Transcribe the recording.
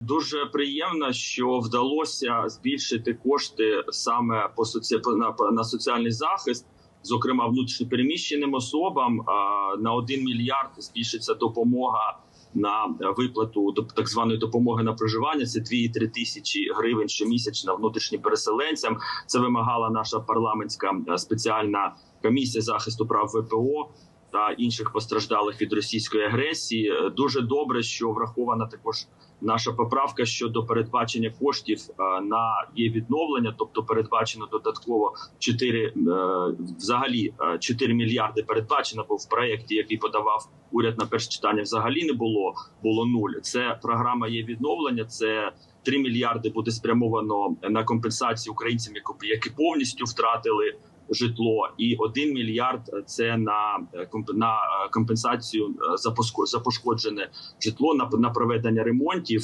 Дуже приємно, що вдалося збільшити кошти саме по соці... на, на соціальний захист, зокрема внутрішньопереміщеним особам. На 1 мільярд збільшиться допомога на виплату так званої допомоги на проживання. Це 2,3 тисячі гривень щомісячно внутрішнім переселенцям. Це вимагала наша парламентська спеціальна комісія захисту прав ВПО. Та інших постраждалих від російської агресії Е, дуже добре, що врахована також наша поправка щодо передбачення коштів е, на є відновлення, тобто передбачено додатково 4, е, взагалі е, 4 мільярди передбачено, бо в проєкті, який подавав уряд на перше читання, взагалі не було було нуль. Це програма є відновлення. Це 3 мільярди буде спрямовано на компенсацію українцям, які повністю втратили житло, і 1 мільярд це на е, на е, компенсацію е, за пошкоджене житло на, на проведення ремонтів.